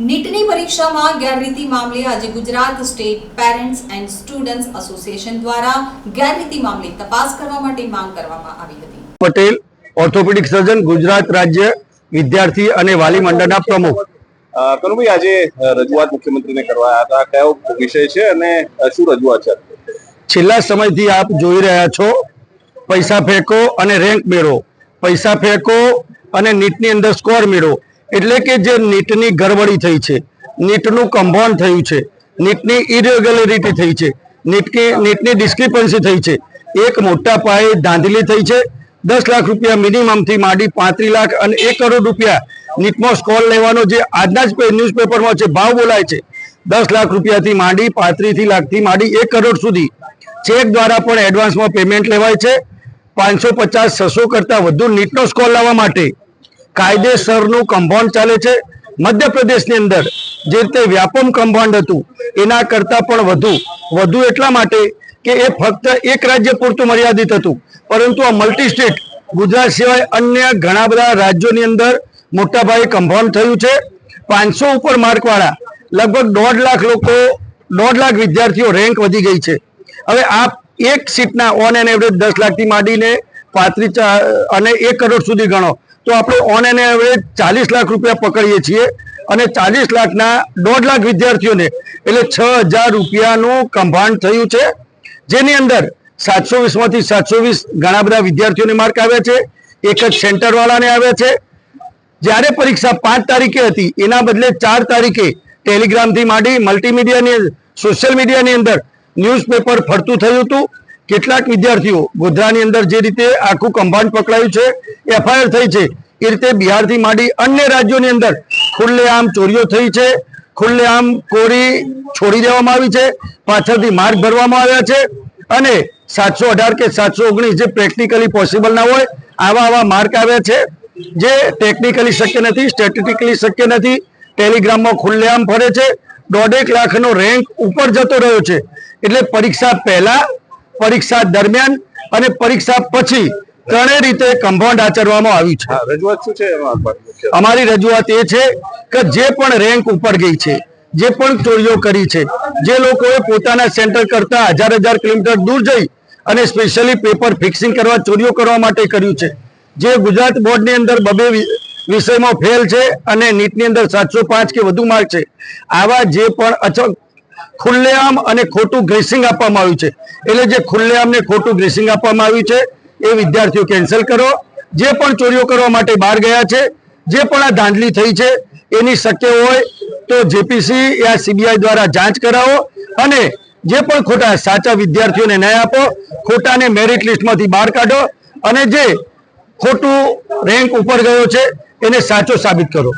પરીક્ષામાં ગેરરીતિ મામલે આજે Gujarat state parents and students association દ્વારા ગેરરીતિ મામલે તપાસ કરવા માટે માંગ કરવામાં આવી હતી. પટેલ ઓર્થોપેડિક સર્જન ગુજરાત રાજ્ય વિદ્યાર્થી અને વાલી મંડળના પ્રમુખ. કનુભાઈ આજે રજૂઆત મુખ્યમંત્રીને કરવા હતા. કયો વિષય છે અને શું રજૂઆત છે? છેલ્લા સમયથી આપ જોઈ રહ્યા છો પૈસા ફેંકો અને રેન્ક મેળવો. પૈસા ફેંકો અને નીટની અંદર સ્કોર મેળવો. એટલે કે જે નીટની ગરબડી થઈ છે, નીટનું કમ્પાઉન્ડ થયું છે, નીટની ઇરેગ્યુલરિટી થઈ છે નીટની નીટની ડિસ્ક્રિપન્સી થઈ છે. એક મોટા પાયે ધાંધલી થઈ છે, દસ લાખ રૂપિયા મિનિમમથી માંડી પાંત્રીસ લાખ અને એક કરોડ રૂપિયા નીટમાં સ્કોલ લેવાનો જે આજના જ ન્યૂઝપેપરમાં છે, ભાવ બોલાય છે. દસ લાખ રૂપિયાથી માંડી પાંત્રીસથી લાખથી માંડી એક કરોડ સુધી. ચેક દ્વારા પણ એડવાન્સમાં પેમેન્ટ લેવાય છે. પાંચસો પચાસ, છસો કરતાં વધુ નીટનો સ્કોલ લાવવા માટે. કાયદેસરનું કમ્પાઉન્ડ ચાલે છે. મધ્યપ્રદેશની અંદર જે રીતે વ્યાપમ કમ્પાઉન્ડ હતું, એના કરતાં પણ વધુ વધુ એટલા માટે કે એ ફક્ત એક રાજ્ય પૂરતું મર્યાદિત હતું. પરંતુ આ મલ્ટી સ્ટેટ ગુજરાત સિવાય અન્ય ઘણા બધા રાજ્યોની અંદર મોટાભાગે કમ્પાઉન્ડ થયું છે. પાંચસો ઉપર માર્કવાળા, લગભગ દોઢ લાખ લોકો, દોઢ લાખ વિદ્યાર્થીઓ રેન્ક વધી ગઈ છે. હવે આપ એક સીટના ઓન એન એવરેજ દસ લાખથી માંડીને પાંત્રીસ અને એક કરોડ સુધી ગણો. તો આપણે ઓન એન એવરેજ ચાલીસ લાખ રૂપિયા પકડીએ છીએ અને ચાલીસ લાખના દોઢ લાખ વિદ્યાર્થીઓને એટલે છ હજાર રૂપિયાનું કમ્પાઉન્ડ થયું છે. જેની અંદર સાતસો વીસમાંથી સાતસો વીસ ઘણા બધા વિદ્યાર્થીઓને માર્ક આવ્યા છે. એક જ સેન્ટરવાળાને આવ્યા છે. જ્યારે પરીક્ષા પાંચ તારીખે હતી, એના બદલે ચાર તારીખે ટેલિગ્રામથી માંડી મલ્ટીમીડિયાની સોશિયલ મીડિયાની અંદર ન્યૂઝપેપર ફરતું થયું હતું. કેટલાક વિદ્યાર્થીઓ ગોધરાની અંદર જે રીતે આખું કમ્પાઉન્ડ પકડાયું છે, એફઆઈઆર થઈ છે, એ રીતે બિહારથી માંડી અન્ય રાજ્યોની અંદર ખુલ્લેઆમ ચોરીઓ થઈ છે, ખુલ્લેઆમ કોરી છોડી દેવામાં આવી છે, પાછળથી માર્ગ ભરવામાં આવ્યા છે અને સાતસો અઢાર કે સાતસો ઓગણીસ જે પ્રેક્ટિકલી પોસિબલ ના હોય, આવા આવા માર્ક આવ્યા છે, જે ટેકનિકલી શક્ય નથી સ્ટેટિકલી શક્ય નથી. ટેલિગ્રામમાં ખુલ્લેઆમ ફરે છે, દોઢેક લાખનો રેન્ક ઉપર જતો રહ્યો છે. એટલે પરીક્ષા પહેલા પરીક્ષા દરમિયાન અને પરીક્ષા પછી ત્રણેય રીતે કમ્પાઉન્ડ આચરવામાં આવ્યું છે. રજૂઆત શું છે અમારી રજૂઆત એ છે કે જે પણ રેન્ક ઉપર ગઈ છે જે પણ ચોરીઓ કરી છે જે લોકોએ પોતાના સેન્ટર કરતા હજાર હજાર કિલોમીટર દૂર જઈ અને સ્પેશિયલી પેપર ફિક્સિંગ કરવા ચોરીઓ કરવા માટે કર્યું છે. જે ગુજરાત બોર્ડની અંદર બબે વિષયમાં ફેલ છે અને નીટની અંદર સાતસો પાંચ કે વધુ માર્ક છે આવા જે પણ અચોક ખુલ્લેઆમ અને ખોટું ગ્રેસિંગ આપવામાં આવ્યું છે. એટલે જે ખુલ્લેઆમ ને ખોટું ગ્રેસિંગ આપવામાં આવ્યું છે, એ વિદ્યાર્થીઓ કેન્સલ કરો. જે પણ ચોરીઓ કરવા માટે બહાર ગયા છે, જે પણ આ ધાંધલી થઈ છે, એની શક્ય હોય તો જેપીસી યા સીબીઆઈ દ્વારા જાંચ કરાવો અને જે પણ ખોટા સાચા વિદ્યાર્થીઓને ન્યાય આપો, ખોટાને મેરિટ લિસ્ટમાંથી બહાર કાઢો અને જે ખોટું રેન્ક ઉપર ગયો છે, એને સાચો સાબિત કરો.